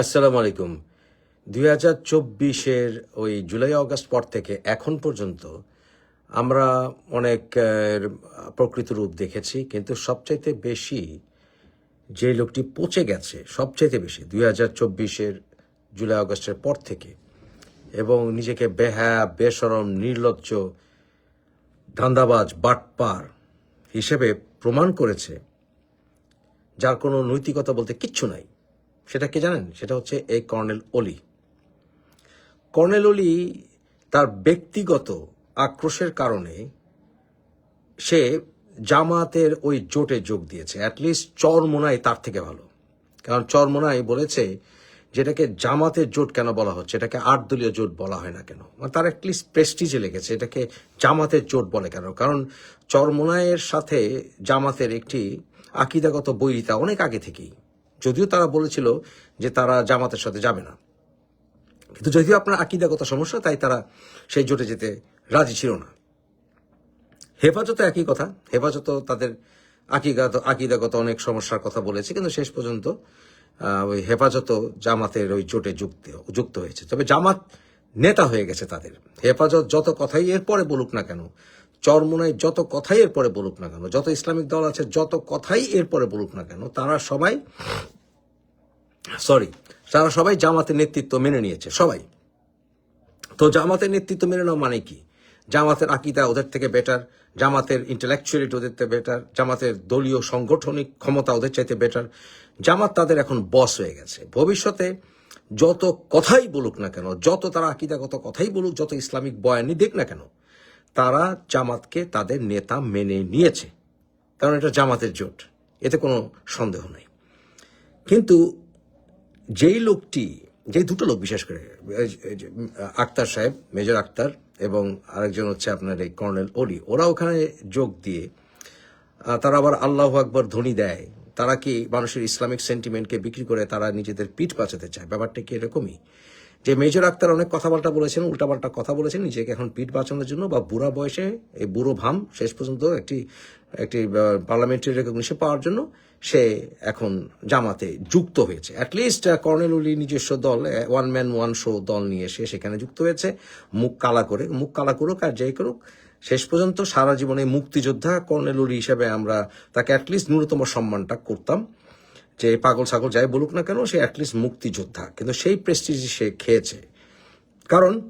আসসালামু আলাইকুম। দুই হাজার চব্বিশের ওই জুলাই আগস্ট পর থেকে এখন পর্যন্ত আমরা অনেক প্রকৃত রূপ দেখেছি, কিন্তু সবচাইতে বেশি যে লোকটি পচে গেছে, সবচাইতে বেশি দুই হাজার চব্বিশের জুলাই আগস্টের পর থেকে এবং নিজেকে বেহা বেসরম, নির্লজ্জ, ধান্দাবাজ, বাটপার হিসেবে প্রমাণ করেছে, যার কোনো নৈতিকতা বলতে কিচ্ছু নাই। সেটা কে জানেন? সেটা হচ্ছে এই কর্নেল অলি কর্নেল অলি তার ব্যক্তিগত আক্রোশের কারণে সে জামাতের ওই জোটে যোগ দিয়েছে। অ্যাটলিস্ট চরমোনাই তার থেকে ভালো। কারণ চরমোনাই বলেছে যেটাকে জামাতের জোট কেন বলা হচ্ছে, এটাকে আট দলীয় জোট বলা হয় না কেন? মানে তার অ্যাটলিস্ট প্রেস্টিজে লেগেছে, এটাকে জামাতের জোট বলে কেন? কারণ চরমোনাইয়ের সাথে জামাতের একটি আকিদাগত বৈরিতা অনেক আগে থেকেই। যদিও তারা বলেছিল যে তারা জামাতের সাথে যাবে না। কিন্তু যদিও আপনার আকিদাগত সমস্যা, তাই তারা সেই জোটে যেতে রাজি ছিল না। হেফাজত একই কথা হেফাজত তাদের আকিদাগত আকিদাগত অনেক সমস্যার কথা বলেছে, কিন্তু শেষ পর্যন্ত ওই হেফাজত জামাতের ওই জোটে যুক্ত যুক্ত হয়েছে। তবে জামাত নেতা হয়ে গেছে তাদের। হেফাজত যত কথাই এরপরে বলুক না কেন চরমোনায় যত কথাই এরপরে বলুক না কেন, যত ইসলামিক দল আছে, যত কথাই এরপরে বলুক না কেন, তারা সবাই সরি তারা সবাই জামাতের নেতৃত্ব মেনে নিয়েছে, সবাই। তো জামাতের নেতৃত্ব মেনে নেওয়া মানে কি? জামাতের আকিদা ওদের থেকে বেটার জামাতের ইন্টেলেকচুয়ালিটি ওদের থেকে বেটার জামাতের দলীয় সাংগঠনিক ক্ষমতা ওদের চাইতে বেটার জামাত তাদের এখন বস হয়ে গেছে। ভবিষ্যতে যত কথাই বলুক না কেন, যত তারা আকিদাগত কথাই বলুক, যত ইসলামিক বয়ানি দেখ না কেন তারা জামাতকে তাদের নেতা মেনে নিয়েছে। কারণ এটা জামাতের জোট। এতে কোনো সন্দেহ নেই। কিন্তু যেই লোকটি যেই দুটো লোক বিশেষ করে যে- যে, আক্তার সাহেব মেজর আক্তার এবং আরেকজন হচ্ছে আপনার এই কর্নেল অলি ওরা ওখানে যোগ দিয়ে তারা আবার আল্লাহ আকবর ধ্বনি দেয়। তারা কি মানুষের ইসলামিক সেন্টিমেন্টকে বিক্রি করে তারা নিজেদের পিঠ বাঁচাতে চায়? ব্যাপারটা কি এরকমই? যে মেজর আক্তার অনেক কথাবার্তা বলেছেন, উল্টাপাল্টা কথা বলেছেন, নিজেকে এখন পিঠ বাঁচানোর জন্য বা বুড়া বয়সে, এই বুড়ো ভাম শেষ পর্যন্ত একটি একটি পার্লামেন্টারি রেকগনিশন পাওয়ার জন্য সে এখন জামাতে যুক্ত হয়েছে। অ্যাটলিস্ট কর্নেল উলি নিজস্ব দল ওয়ান ম্যান ওয়ান শো দল নিয়ে সে সেখানে যুক্ত হয়েছে। মুখ কালা করে, মুখ কালা করুক আর যাই করুক, শেষ পর্যন্ত সারা জীবনে মুক্তিযোদ্ধা কর্নেল উলি হিসেবে আমরা তাকে অ্যাটলিস্ট ন্যূনতম সম্মানটা করতাম। যে পাগল ছাগল যাই বলুক না কেন, সে অ্যাটলিস্ট মুক্তিযোদ্ধা। কিন্তু সেই প্রেস্টিজ সে খেয়েছে। কারণ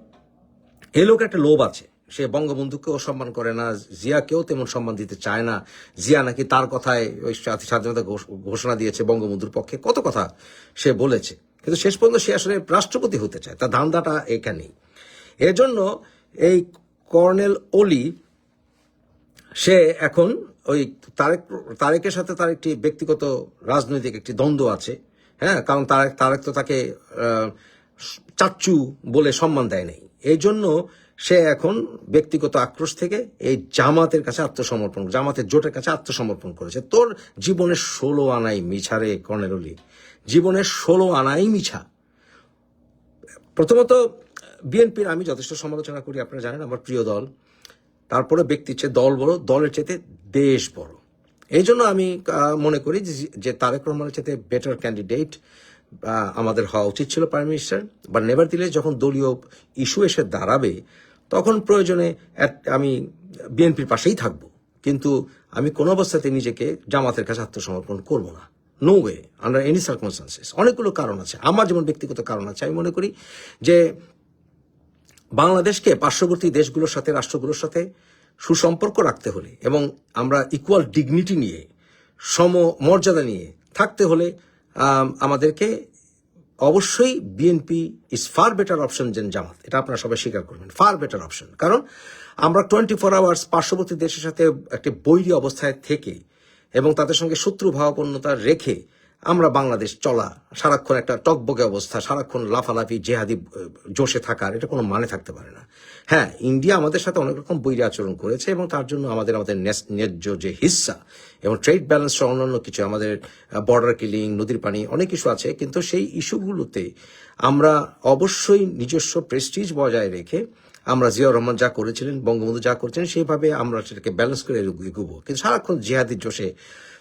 এই লোক একটা লোভ আছে। সে বঙ্গবন্ধুকেও সম্মান করে না, জিয়াকেও তেমন সম্মান দিতে চায় না। জিয়া নাকি তার কথায় ওই স্বাধীনতা ঘোষণা দিয়েছে বঙ্গবন্ধুর পক্ষে। কত কথা সে বলেছে। কিন্তু শেষ পর্যন্ত সে আসলে রাষ্ট্রপতি হতে চায়। তার ধান্দাটা এখানেই। এজন্য এই কর্নেল অলি সে এখন ওই তারেক, তারেকের সাথে তার একটি ব্যক্তিগত রাজনৈতিক একটি দ্বন্দ্ব আছে হ্যাঁ? কারণ তারেক তারেক তো তাকে চাচ্চু বলে সম্মান দেয় নাই। এই জন্য সে এখন ব্যক্তিগত আক্রোশ থেকে এই জামাতের কাছে আত্মসমর্পণ, জামাতের জোটের কাছে আত্মসমর্পণ করেছে। তোর জীবনের ষোলো আনাই মিছা রে কর্নেল অলি, জীবনের ষোলো আনাই মিছা। প্রথমত, বিএনপির আমি যথেষ্ট সমালোচনা করি, আপনারা জানেন, আমার প্রিয় দল। তারপরে ব্যক্তির চেয়ে দল বড়, দলের চেয়ে দেশ বড়। এই জন্য আমি মনে করি যে- তারেক রহমানের চেয়ে বেটার ক্যান্ডিডেট আমাদের হওয়া উচিত ছিল প্রাইম মিনিস্টার বা নেভার দিলে যখন দলীয় ইস্যু এসে দাঁড়াবে, তখন প্রয়োজনে আমি বিএনপির পাশেই থাকব। কিন্তু আমি কোনো অবস্থাতে নিজেকে জামাতের কাছে আত্মসমর্পণ করব না। No way under any circumstances অনেকগুলো কারণ আছে। আমার যেমন ব্যক্তিগত কারণ আছে, আমি মনে করি যে বাংলাদেশকে পার্শ্ববর্তী দেশগুলোর সাথে, রাষ্ট্রগুলোর সাথে সুসম্পর্ক রাখতে হলে এবং আমরা ইকুয়াল ডিগনিটি নিয়ে, সম মর্যাদা নিয়ে থাকতে হলে আমাদেরকে অবশ্যই BNP is far better option than Jamaat. এটা আপনারা সবাই স্বীকার করবেন। ফার বেটার অপশন কারণ আমরা টোয়েন্টি ফোর আওয়ার্স পার্শ্ববর্তী দেশের সাথে একটি বৈরী অবস্থায় থেকে এবং তাদের সঙ্গে শত্রু ভাবাপন্নতা রেখে আমরা বাংলাদেশ চলা, সারাক্ষণ একটা টকবগে অবস্থা, সারাক্ষণ লাফালাফি, জেহাদি জোশে থাকার, এটা কোনো মানে থাকতে পারে না। হ্যাঁ ইন্ডিয়া আমাদের সাথে অনেক রকম বৈরী আচরণ করেছে এবং তার জন্য আমাদের আমাদের ন্যায্য যে হিস্সা এবং ট্রেড ব্যালেন্স অন্যান্য কিছু, আমাদের বর্ডার কিলিং নদীর পানি, অনেক ইস্যু আছে, কিন্তু সেই ইস্যুগুলোতে আমরা অবশ্যই নিজস্ব প্রেস্টিজ বজায় রেখে আমরা জিয়াউর রহমান যা করেছিলেন, বঙ্গবন্ধু যা করেছেন সেইভাবে আমরা সেটাকে ব্যালেন্স করে এগোবো। কিন্তু সারাক্ষণ জিহাদির জোশে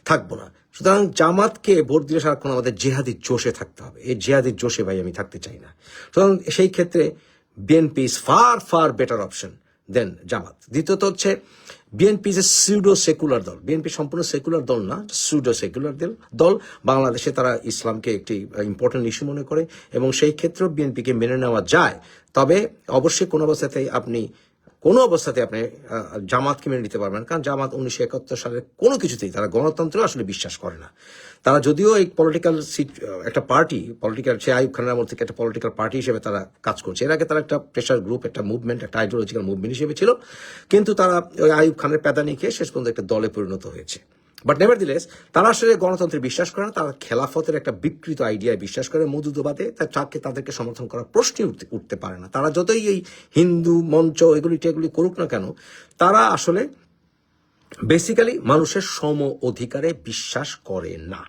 থাকব না। সুতরাং জামাতকে ভোট দিলে সারাক্ষণ আমাদের জেহাদির জোশে থাকতে হবে। এই জেহাদির জোশে ভাই, আমি থাকতে চাই না। সুতরাং সেই ক্ষেত্রে BNP is far far better option than Jamaat. দ্বিতীয়ত হচ্ছে বিএনপি এ সিউডো সেকুলার দল। বিএনপি সম্পূর্ণ সেকুলার দল না সিউডো সেকুলার দল। দল বাংলাদেশে তারা ইসলামকে একটি ইম্পর্টেন্ট ইস্যু মনে করে এবং সেই ক্ষেত্রেও বিএনপিকে মেনে নেওয়া যায়। তবে অবশ্যই কোনো অবস্থাতেই আপনি কোনো অবস্থাতে আপনি জামাতকে মেনে নিতে পারবেন কারণ জামাত উনিশশো একাত্তর সালের কোনো কিছুতেই তারা গণতন্ত্র আসলে বিশ্বাস করে না। তারা যদিও এই পলিটিক্যাল সিট একটা পার্টি পলিটিক্যাল সে আয়ুব খানের মধ্যে একটা পলিটিক্যাল পার্টি হিসেবে তারা কাজ করছে। এর আগে তারা একটা প্রেশার গ্রুপ একটা মুভমেন্ট একটা আইডিওলজিক্যাল মুভমেন্ট হিসেবে ছিল। কিন্তু তারা ওই আয়ুব খানের প্যাদানি খেয়ে শেষ পর্যন্ত একটা দলে পরিণত হয়েছে। বাট নেভার দিলেস তারা আসলে গণতন্ত্রে বিশ্বাস করে না, তারা খেলাফতের একটা বিকৃত আইডিয়ায় বিশ্বাস করে মধুদবাদে তার চাককে তাদেরকে সমর্থন করার প্রশ্নই উঠতে উঠতে পারে না। তারা যতই এই হিন্দু মঞ্চ, এগুলি টেগুলি করুক না কেন, তারা আসলে বেসিক্যালি মানুষের সম অধিকারে বিশ্বাস করে না।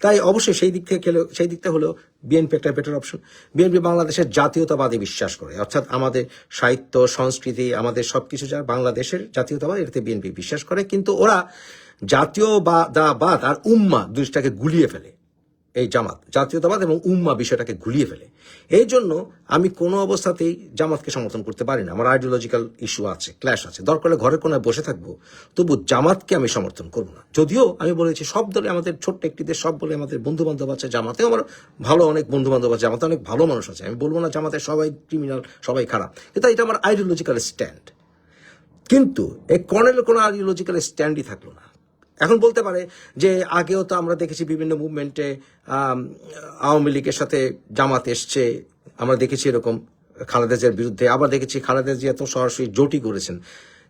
তাই অবশ্যই সেই দিক থেকে খেলে সেই দিকটা হলো বিএনপি একটা বেটার অপশন বিএনপি বাংলাদেশের জাতীয়তাবাদে বিশ্বাস করে। অর্থাৎ আমাদের সাহিত্য, সংস্কৃতি, আমাদের সব কিছু যা বাংলাদেশের জাতীয়তাবাদ, এটাতে বিএনপি বিশ্বাস করে। কিন্তু ওরা জাতীয় বা জাতীয়বাদ আর উম্মা দুইটাকে গুলিয়ে ফেলে। এই জামাত, জাতীয়তাবাদ এবং উম্মা বিষয়টাকে ঘুলিয়ে ফেলে। এই জন্য আমি কোনো অবস্থাতেই জামাতকে সমর্থন করতে পারি না। আমার আইডিওলজিক্যাল ইস্যু আছে ক্ল্যাশ আছে। দরকার হলে ঘরের কোনায় বসে থাকব, তবু জামাতকে আমি সমর্থন করব না। যদিও আমি বলেছি, সব দলে আমাদের ছোট্ট একটি দেশ, সব বলে আমাদের বন্ধু বান্ধব আছে, জামাতেও আমার ভালো অনেক বন্ধু বান্ধব আছে, জামাতে অনেক ভালো মানুষ আছে। আমি বলব না জামাতে সবাই ক্রিমিনাল সবাই খারাপ, কিন্তু এটা আমার আইডিওলজিক্যাল স্ট্যান্ড কিন্তু এই কর্নেলের কোনো আইডিওলজিক্যাল স্ট্যান্ডই থাকল না। এখন বলতে পারে যে আগেও তো আমরা দেখেছি বিভিন্ন মুভমেন্টে আওয়ামী লীগের সাথে জামাত এসছে। আমরা দেখেছি এরকম খালেদা জিয়ার বিরুদ্ধে। আবার দেখেছি খালেদা জিয়া তো সরাসরি জোটই করেছেন।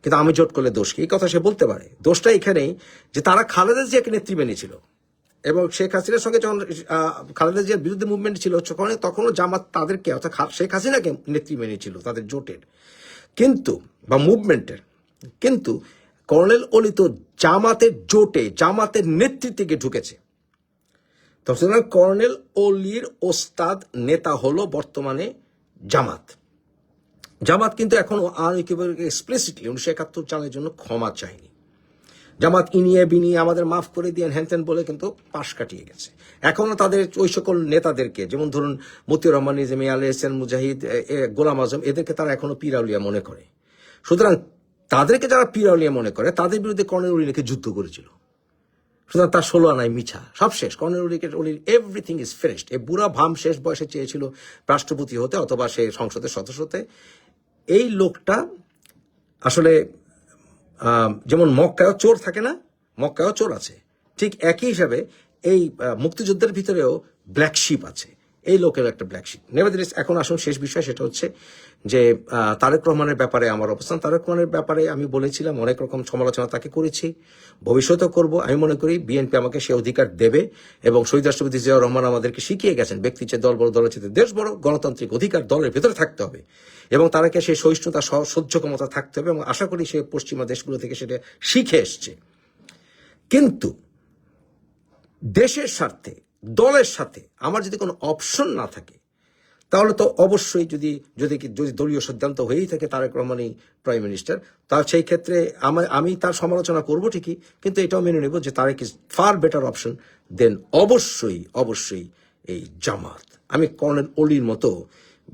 কিন্তু আমি জোট করলে দোষ কি? এই কথা সে বলতে পারে। দোষটা এখানেই যে তারা খালেদা জিয়াকে নেতৃত্বে নিয়েছিল এবং শেখ হাসিনার সঙ্গে যখন খালেদা জিয়ার বিরুদ্ধে মুভমেন্ট ছিল তখন তখনও জামাত তাদেরকে, অর্থাৎ শেখ হাসিনাকে নেতৃত্বে নিয়েছিল তাদের জোটের। কিন্তু, বা মুভমেন্টের কিন্তু কর্নেল অলি তো জামাতের জোটে, জামাতের নেতৃত্বে ঢুকেছে। তো সুতরাং কর্নেল অলির ওস্তাদ নেতা হলো বর্তমানে জামাত। জামাত কিন্তু এখনও আনইকুইভ্যাল এক্সপ্লিসিটলি উনিশশো একাত্তর সালের জন্য ক্ষমা চায়নি। জামাত ইনিয়ে বিনিয়ে আমাদের মাফ করে দিয়ে হ্যানত্যান বলে কিন্তু পাশ কাটিয়ে গেছে। এখনও তাদের ওই সকল নেতাদেরকে, যেমন ধরুন মতিউর রহমান, নিজামী আলী এসেন মুজাহিদ গোলাম আজম, এদেরকে তারা এখনও পিরাউলিয়া মনে করে। সুতরাং তাদেরকে যারা পিরাউলিয়া মনে করে, তাদের বিরুদ্ধে কর্নেল উলিকে যুদ্ধ করেছিল। সুতরাং তার ষোলো আনায় মিছা, সব শেষ। কর্নেল উলিকের উলির এভরিথিং ইজ ফিনিশড এই বুড়া ভাম শেষ বয়সে চেয়েছিল রাষ্ট্রপতি হতে অথবা সে সংসদের সদস্য হতে। এই লোকটা আসলে যেমন মক্কায়ও চোর থাকে না, মক্কায়ও চোর আছে। ঠিক একই হিসাবে এই মুক্তিযুদ্ধের ভিতরেও ব্ল্যাক শিপ আছে। এই লোকের একটা ব্ল্যাক শিপ নেভারদিলেস এখন আসুন শেষ বিষয় সেটা হচ্ছে যে তারেক রহমানের ব্যাপারে আমার অবস্থান। তারেক রহমানের ব্যাপারে আমি বলেছিলাম, অনেক রকম সমালোচনা তাকে করেছি। ভবিষ্যতেও করব। আমি মনে করি বিএনপি আমাকে সে অধিকার দেবে এবং শহীদ রাষ্ট্রপতি জিয়াউর রহমান আমাদেরকে শিখিয়ে গেছেন, ব্যক্তি চেয়ে দল বড়, দলের চেয়ে দেশ বড়, গণতান্ত্রিক অধিকার দলের ভেতরে থাকতে হবে। এবং তারাকে সেই সহিষ্ণুতা সহ সহ্য ক্ষমতা থাকতে হবে এবং আশা করি সে পশ্চিমা দেশগুলো থেকে সেটা শিখে এসছে। কিন্তু দেশের স্বার্থে দলের সাথে আমার যদি কোনো অপশন না থাকে, তাহলে তো অবশ্যই যদি যদি যদি দলীয় সিদ্ধান্ত হয়েই থাকে তারেক রহমানই প্রাইম মিনিস্টার তার সেই ক্ষেত্রে আমার আমি তার সমালোচনা করব ঠিকই, কিন্তু এটাও মেনে নেব যে Tarek is far better option than অবশ্যই অবশ্যই এই জামাত। আমি কর্নেল অলির মতো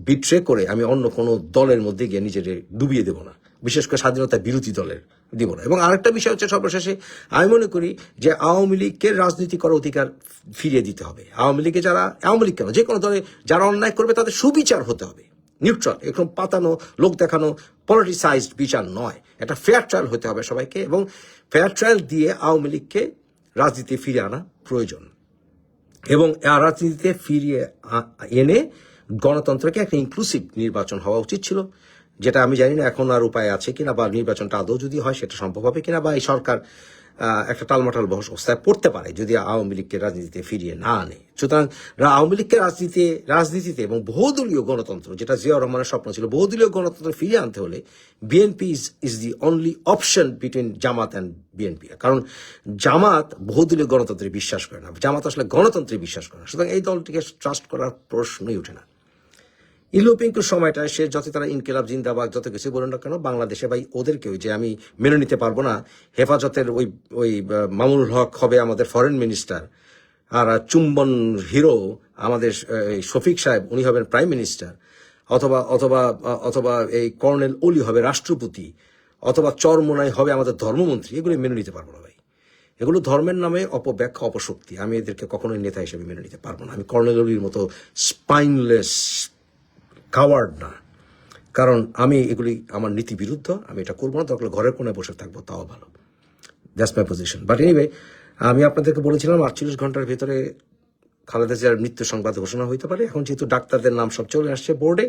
বিট্রে করে আমি অন্য কোনো দলের মধ্যে গিয়ে নিজের ডুবিয়ে দেব না, বিশেষ করে স্বাধীনতা বিরোধী দলের। দিব না। এবং আরেকটা বিষয় হচ্ছে সর্বশেষে আমি মনে করি যে আওয়ামী লীগকে রাজনীতি করার অধিকার ফিরিয়ে দিতে হবে। আওয়ামী লীগে যারা, আওয়ামী লীগ কেন? যে কোনো দলে যারা অন্যায় করবে তাদের সুবিচার হতে হবে। নিউট্রাল, এরকম পাতানো, লোক দেখানো পলিটিসাইজড বিচার নয়। একটা ফেয়ার ট্রায়াল হতে হবে সবাইকে এবং ফেয়ার ট্রায়াল দিয়ে আওয়ামী লীগকে রাজনীতি ফিরে আনা প্রয়োজন। এবং রাজনীতিতে ফিরিয়ে এনে গণতন্ত্রকে একটা ইনক্লুসিভ নির্বাচন হওয়া উচিত ছিল। যেটা আমি জানি না এখন আর উপায় আছে কিনা বা নির্বাচনটা আদৌ যদি হয় সেটা সম্ভব হবে কিনা বা এই সরকার একটা টালমাটাল বহস অবস্থায় পড়তে পারে যদি আওয়ামী লীগকে রাজনীতিতে ফিরিয়ে না আনে। সুতরাং আওয়ামী লীগকে রাজনীতি রাজনীতিতে এবং বহুদলীয় গণতন্ত্র, যেটা জিয়া রহমানের স্বপ্ন ছিল, বহুদলীয় গণতন্ত্র ফিরিয়ে আনতে হলে BNP is is the only option between Jamaat and BNP কারণ জামাত বহুদলীয় গণতন্ত্রে বিশ্বাস করে না। জামাত আসলে গণতন্ত্রে বিশ্বাস করে না। সুতরাং এই দলটিকে ট্রাস্ট করার প্রশ্নই ওঠে না। ইলোপিঙ্কুর সময়টায় সে যত তারা ইনকিলাব, জিন্দাবাদ, যত কিছু বলুন না কেন, বাংলাদেশে ভাই ওদেরকেও যে আমি মেনে নিতে পারব না, হেফাজতের ওই ওই মামুল হক হবে আমাদের ফরেন মিনিস্টার আর চুম্বন হিরো আমাদের শফিক সাহেব, উনি হবেন প্রাইম মিনিস্টার অথবা অথবা অথবা এই কর্নেল ওলি হবে রাষ্ট্রপতি, অথবা চরমোনাই হবে আমাদের ধর্মমন্ত্রী এগুলি মেনে নিতে পারব না ভাই। এগুলো ধর্মের নামে অপব্যাখ্যা, অপশক্তি, আমি এদেরকে কখনোই নেতা হিসেবে মেনে নিতে পারব না। আমি কর্নেল ওলির মতো স্পাইনলেস কাওয়ার্ড না। কারণ আমি এগুলি আমার নীতি বিরুদ্ধ, আমি এটা করব না তখন ঘরের কোনায় বসে থাকব, তাও ভালো। That's my position but anyway আমি আপনাদেরকে বলেছিলাম, আটচল্লিশ ঘণ্টার ভিতরে খালেদা জিয়ার মৃত্যু সংবাদ ঘোষণা হইতে পারে। এখন যেহেতু ডাক্তারদের নাম সব চলে আসছে বোর্ডে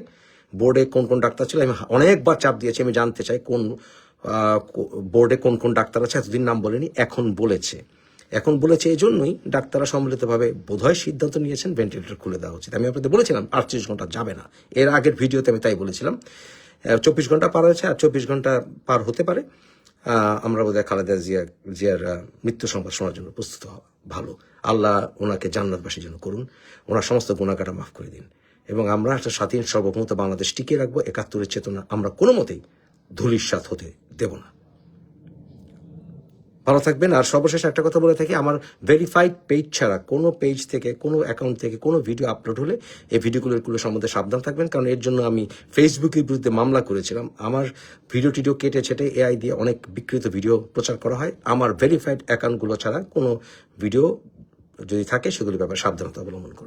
বোর্ডে কোন কোন ডাক্তার ছিল, আমি অনেকবার চাপ দিয়েছি, আমি জানতে চাই কোন বোর্ডে কোন কোন ডাক্তার আছে, এতদিন নাম বলেনি, এখন বলেছে। এখন বলেছে এই জন্যই ডাক্তাররা সম্মিলিতভাবে বোধহয় সিদ্ধান্ত নিয়েছেন ভেন্টিলেটর খুলে দেওয়া উচিত। আমি আপনাদের বলেছিলাম আটত্রিশ ঘণ্টা যাবে না। এর আগের ভিডিওতে আমি তাই বলেছিলাম। চব্বিশ ঘণ্টা পার হয়েছে, আর চব্বিশ ঘণ্টা পার হতে পারে। আমরা বোধহয় খালেদা জিয়া, জিয়ার মৃত্যু সংবাদ শোনার জন্য প্রস্তুত হওয়া ভালো। আল্লাহ ওনাকে জান্নাতবাসীর জন্য করুন। ওনার সমস্ত গুণাকাটা মাফ করে দিন। এবং আমরা একটা স্বাধীন সর্বভৌমত্ব বাংলাদেশ টিকিয়ে রাখব। একাত্তরের চেতনা আমরা কোনো মতেই ধুলিস্বাত হতে দেব না। ভালো থাকবেন। আর সর্বশেষ একটা কথা বলে থাকি, আমার ভেরিফাইড পেজ ছাড়া কোনো পেজ থেকে, কোনো অ্যাকাউন্ট থেকে কোনো ভিডিও আপলোড হলে এই ভিডিওগুলোর সম্বন্ধে সাবধান থাকবেন। কারণ এর জন্য আমি ফেসবুকের বিরুদ্ধে মামলা করেছিলাম। আমার ভিডিও টিডিও কেটে ছেটে এআই দিয়ে অনেক বিকৃত ভিডিও প্রচার করা হয়। আমার ভেরিফাইড অ্যাকাউন্টগুলো ছাড়া কোনো ভিডিও যদি থাকে, সেগুলির ব্যাপারে সাবধানতা অবলম্বন করুন।